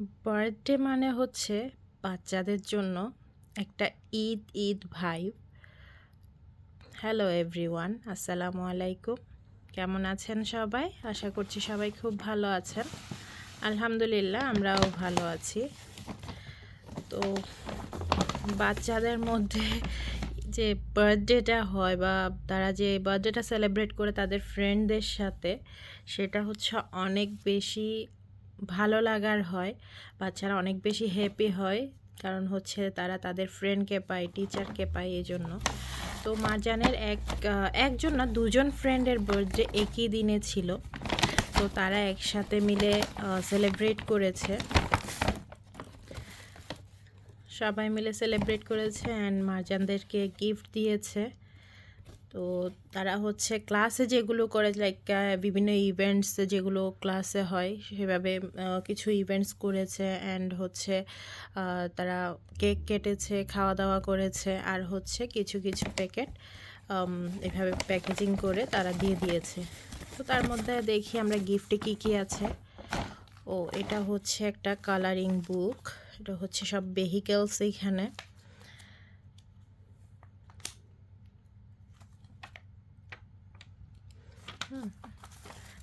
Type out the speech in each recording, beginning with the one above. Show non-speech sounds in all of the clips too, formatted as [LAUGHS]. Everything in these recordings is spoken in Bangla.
বার্থডে মানে হচ্ছে বাচ্চাদের জন্য একটা Eid Eid vibe. Hello everyone, আসসালামু আলাইকুম। কেমন আছেন সবাই? আশা করছি সবাই খুব ভালো আছেন। আলহামদুলিল্লাহ, আমরাও ভালো আছি। তো বাচ্চাদের মধ্যে যে বার্থডেটা হয় বা তারা যে বার্থডেটা সেলিব্রেট করে তাদের ফ্রেন্ডদের সাথে, সেটা হচ্ছে অনেক বেশি ভালো লাগার হয়, বাচ্চারা অনেক বেশি হ্যাপি হয়, কারণ হচ্ছে তারা তাদের ফ্রেন্ডকে পায় টিচারকে পায় এই জন্য তো মারজানের এক একজন না, দুজন ফ্রেন্ডের বার্থডে একই দিনে ছিল। তো তারা একসাথে মিলে সেলিব্রেট করেছে। সবাই মিলে সেলিব্রেট করেছে অ্যান্ড মারজানদেরকে গিফট দিয়েছে। তো তারা হচ্ছে ক্লাসে যেগুলো করে লাইক বিভিন্ন ইভেন্টস যেগুলো ক্লাসে হয়, সেভাবে কিছু ইভেন্টস করেছে অ্যান্ড হচ্ছে তারা কেক কেটেছে খাওয়া দাওয়া করেছে আর হচ্ছে কিছু কিছু প্যাকেট এভাবে প্যাকেজিং করে তারা দিয়ে দিয়েছে। তো তার মধ্যে দেখি আমরা গিফটে কী কী আছে। ও, এটা হচ্ছে একটা কালারিং বুক এটা হচ্ছে সব ভেহিকেলস এইখানে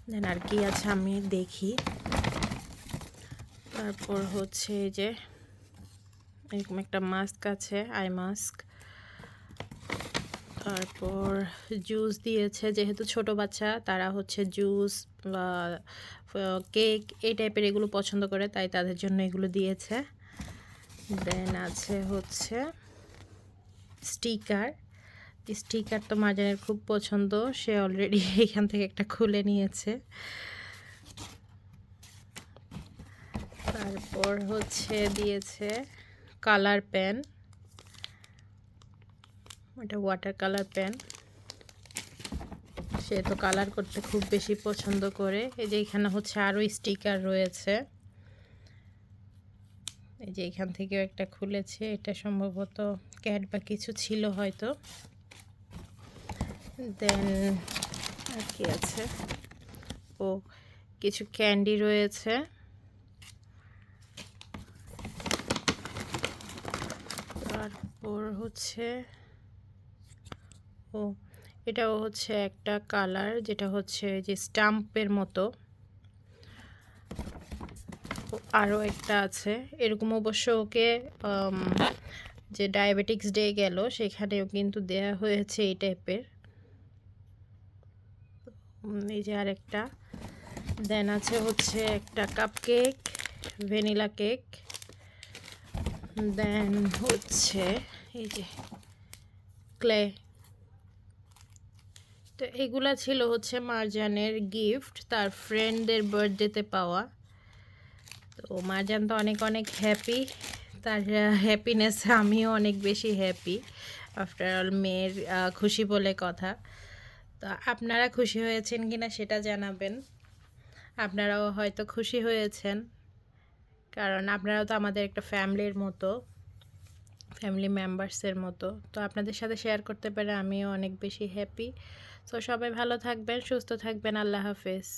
দেন আর কি আছে আমি দেখি। তারপর হচ্ছে যে এরকম একটা মাস্ক আছে আই মাস্ক তারপর জুস দিয়েছে, যেহেতু ছোট বাচ্চা, তারা হচ্ছে জুস বা কেক এই টাইপের এগুলো পছন্দ করে, তাই তাদের জন্য এগুলো দিয়েছে। দেন আছে হচ্ছে স্টিকার স্টিকার তো মাজানের খুব পছন্দ। সে অলরেডি [LAUGHS] এখান থেকে একটা খুলে নিয়েছে। তারপর হচ্ছে দিয়েছে কালার পেন এটা ওয়াটার কালার পেন সে তো কালার করতে খুব বেশি পছন্দ করে। এই যে এখানে হচ্ছে আরও স্টিকার রয়েছে। এই যে এখান থেকেও একটা খুলেছে। এটা সম্ভবত ক্যাট বা কিছু ছিল হয়তো। দেন আর কি আছে? ও, কিছু ক্যান্ডি রয়েছে। তারপর হচ্ছে, ও, এটাও হচ্ছে একটা কালার যেটা হচ্ছে যে স্টাম্পের মতো। আরও একটা আছে। এরকম অবশ্য ওকে যে ডায়াবেটিক্স ডে গেল, সেখানেও কিন্তু দেয়া হয়েছে এই টাইপের এই যে আরেকটা। দেন আছে হচ্ছে একটা cupcake vanilla cake then হচ্ছে এই যে ক্লে তো এগুলা ছিল হচ্ছে মারজানের গিফট তার ফ্রেন্ডদের বার্থডেতে পাওয়া। তো মারজান তো অনেক অনেক হ্যাপি তার হ্যাপিনেস আমিও অনেক বেশি হ্যাপি আফটার অল মেয়ের খুশি বলে কথা। তো আপনারা খুশি হয়েছেন কি না সেটা জানাবেন। আপনারাও হয়তো খুশি হয়েছেন, কারণ আপনারাও তো আমাদের একটা ফ্যামিলির মতো, ফ্যামিলি মেম্বার্সের মতো। তো আপনাদের সাথে শেয়ার করতে পারে আমিও অনেক বেশি হ্যাপি। তো সবাই ভালো থাকবেন, সুস্থ থাকবেন, আল্লাহ হাফেজ।